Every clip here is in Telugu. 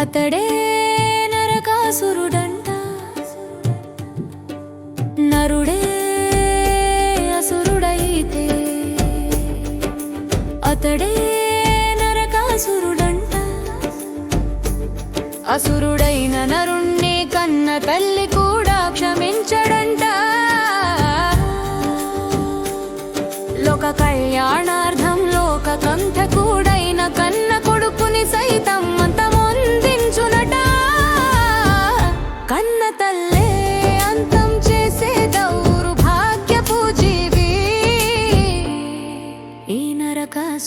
అతడే నరకాసురుడంట. నరుడే అసురుడైతే. అతడే నరకాసురుడంట. అసురుడైన నరుణ్ణి కన్న తల్లి కూడా క్షమించడంట. లోక కళ్యాణ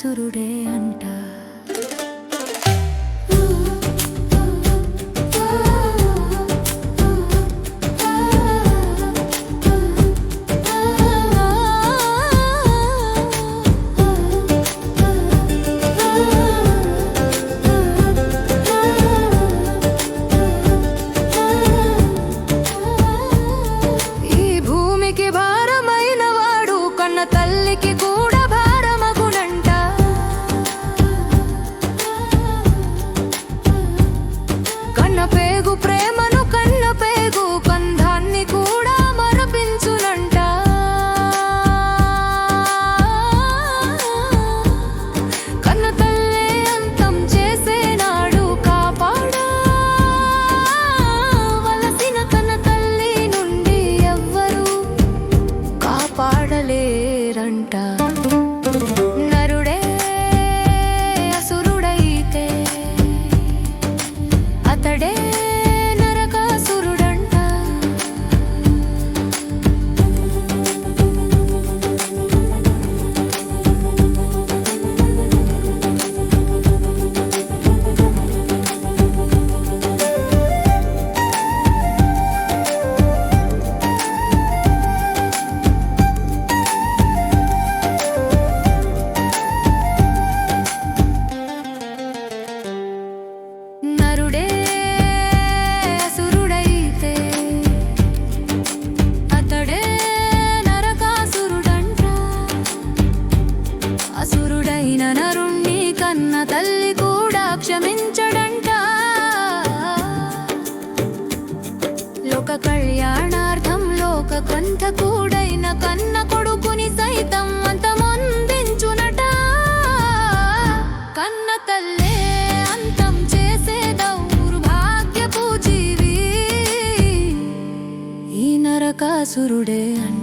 నరకాసురుడే అంట. అసురుడైన నరుణ్ణి కన్న తల్లి కూడా క్షమించడంట. లోక కళ్యాణార్థం లోక కంఠ కూడైన కన్న కొడుకుని సైతం అంతమొందించునట. కన్న తల్లే అంతం చేసే దౌర్భాగ్యపు జీవి. ఈ నరకాసురుడే అంట